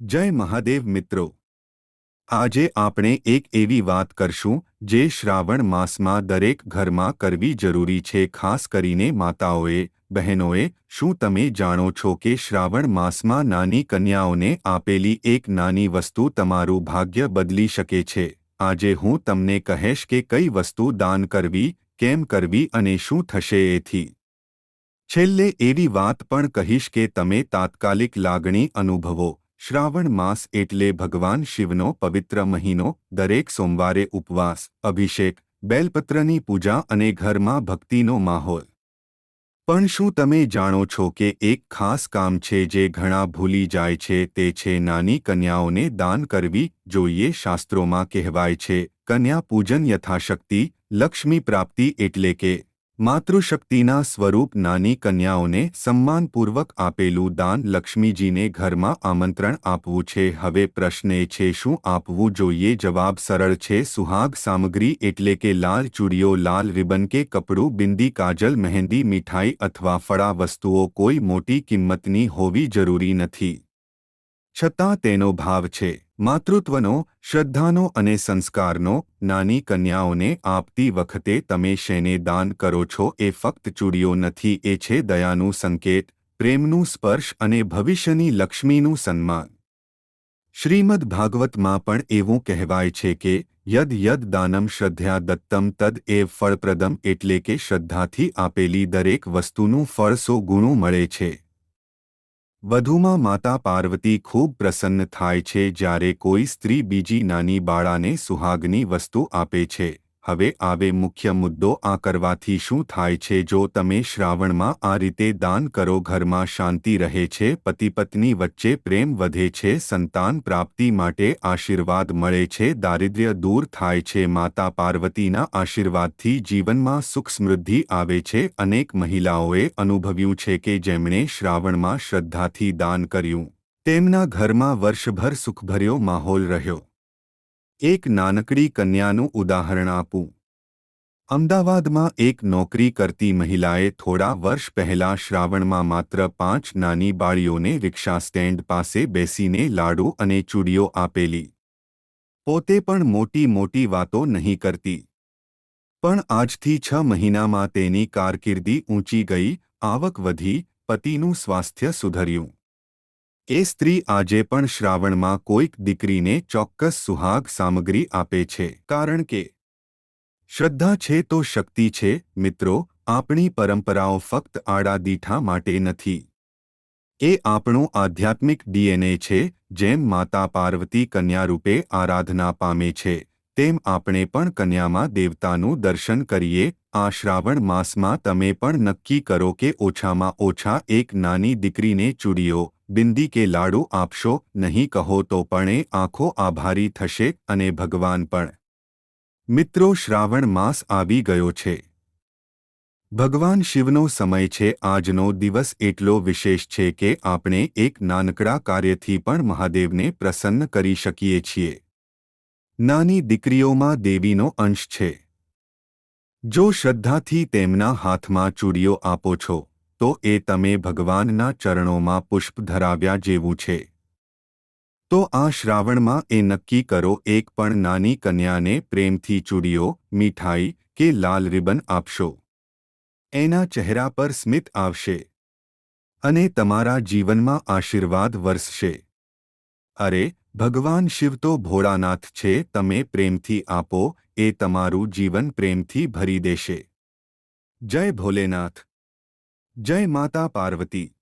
જય મહાદેવ મિત્રો. આજે આપણે એક એવી વાત કરશું, જે શ્રાવણ માસમાં દરેક ઘરમાં કરવી જરૂરી છે, ખાસ કરીને માતાઓએ, બહેનોએ. શું તમે જાણો છો કે શ્રાવણ માસમાં નાની કન્યાઓને આપેલી એક નાની વસ્તુ તમારું ભાગ્ય બદલી શકે છે? આજે હું તમને કહેશ કે કઈ વસ્તુ દાન કરવી, કેમ કરવી અને શું થશે એથી. છેલ્લે એવી વાત પણ કહીશ કે તમે તાત્કાલિક લાગણી અનુભવો. શ્રાવણ માસ એટલે ભગવાન શિવનો પવિત્ર મહિનો, દરેક સોમવારે ઉપવાસ, અભિષેક, બેલપત્રની પૂજા અને ઘરમાં ભક્તિનો માહોલ. પણ શું તમે જાણો છો કે એક ખાસ કામ છે જે ઘણા ભૂલી જાય છે તે છે નાની કન્યાઓને દાન કરવી, જોઈએ શાસ્ત્રોમાં કહેવાય છે, કન્યા પૂજન યથાશક્તિ, લક્ષ્મી પ્રાપ્તિ એટલે કે માતૃશક્તિના સ્વરૂપ નાની કન્યાઓને સન્માનપૂર્વક આપેલું દાન લક્ષ્મીજીને ઘરમાં આમંત્રણ આપવું છે. હવે પ્રશ્ન એ છે, શું આપવું જોઈએ? જવાબ સરળ છે, સુહાગ સામગ્રી એટલે કે લાલ ચૂડીઓ, લાલ રિબન કે કપડું, બિંદી, કાજલ, મહેંદી, મીઠાઈ અથવા ફળા વસ્તુઓ કોઈ મોટી કિંમતની હોવી જરૂરી નથી. છતાં તેનો ભાવ છે. માતૃત્વનો, શ્રદ્ધાનો અને સંસ્કારનો નાની કન્યાઓને આપતી વખતે તમે શેને દાન કરો છો એ ફક્ત ચૂડીઓ નથી, એ છે દયાનું સંકેત, પ્રેમનું સ્પર્શ અને ભવિષ્યની લક્ષ્મીનું સન્માન. શ્રીમદ ભાગવતમાં પણ એવું કહેવાય છે કે, યદ યદ દાનમ શ્રદ્ધ્યા દત્તમ, તદ એ ફળપ્રદમ એટલે કે શ્રદ્ધાથી આપેલી દરેક વસ્તુનું ફળ સો ગુણું મળે છે. વધુમાં માતા પાર્વતી ખૂબ પ્રસન્ન થાય છે જ્યારે કોઈ સ્ત્રી બીજી નાની બાળાને સુહાગની વસ્તુ આપે છે. હવે આવે મુખ્ય મુદ્દો આ કરવાથી શું થાય છે જો તમે શ્રાવણમાં આ રીતે દાન કરો ઘરમાં શાંતિ રહે છે પતિ પત્ની વચ્ચે પ્રેમ વધે છે, સંતાન પ્રાપ્તિ માટે આશીર્વાદ મળે છે, દારિદ્ર્ય દૂર થાય છે, માતા પાર્વતીના આશીર્વાદથી જીવનમાં સુખ સમૃદ્ધિ આવે છે, અનેક મહિલાઓએ અનુભવ્યું છે કે જેમણે શ્રાવણમાં શ્રદ્ધાથી દાન કર્યું. તેમના ઘરમાં વર્ષભર સુખભર્યો માહોલ રહ્યો. એક નાનકડી કન્યાનું ઉદાહરણ આપું. અમદાવાદમાં એક નોકરી કરતી મહિલાએ થોડા વર્ષ પહેલા શ્રાવણમાં માત્ર પાંચ નાની બાળીઓને રિક્ષા સ્ટેન્ડ પાસે બેસીને લાડુ અને ચૂડીઓ આપેલી. પોતે પણ મોટી મોટી વાતો નહીં કરતી. પણ આજથી છ મહિનામાં તેની કારકિર્દી ઊંચી ગઈ, આવક વધી, પતિનું સ્વાસ્થ્ય સુધર્યું. એ સ્ત્રી આજે પણ શ્રાવણમાં કોઈક દીકરીને ચોક્કસ સુહાગ સામગ્રી આપે છે, કારણ કે શ્રદ્ધા છે તો શક્તિ છે, મિત્રો, આપણી પરંપરાઓ ફક્ત આડા દીઠા માટે નથી. એ આપણું આધ્યાત્મિક ડીએનએ છે, જેમ માતા પાર્વતી કન્યા રૂપે આરાધના પામે છે, તેમ આપણે પણ કન્યામાં દેવતાનું દર્શન કરીએ, આ શ્રાવણ માસમાં તમે પણ નક્કી કરો કે ઓછામાં ઓછા એક નાની દીકરીને ચૂડીઓ બિંદી કે લાડુ આપશો? નહીં કહો તો પણ એ આંખો આભારી થશે અને ભગવાન પણ. મિત્રો, શ્રાવણ માસ આવી ગયો છે. ભગવાન શિવનો સમય છે. આજનો દિવસ એટલો વિશેષ છે કે આપણે એક નાનકડા કાર્યથી પણ મહાદેવને પ્રસન્ન કરી શકીએ છીએ. નાની દીકરીઓમાં દેવીનો અંશ છે. જો શ્રદ્ધાથી તેમના હાથમાં ચૂડીઓ આપો છો તો એ તમે ભગવાનના ચરણોમાં પુષ્પ ધરાવ્યા જેવું છે. તો આ શ્રાવણમાં એ નક્કી કરો, એક પણ નાની કન્યાને પ્રેમથી ચૂડીઓ, મીઠાઈ કે લાલ રિબન આપશો. એના ચહેરા પર સ્મિત આવશે. અને તમારા જીવનમાં આશીર્વાદ વરસશે. અરે, ભગવાન શિવ તો ભોળાનાથ છે, તમે પ્રેમથી આપો, એ તમારું જીવન પ્રેમથી ભરી દેશે. જય ભોલેનાથ. જય માતા પાર્વતી.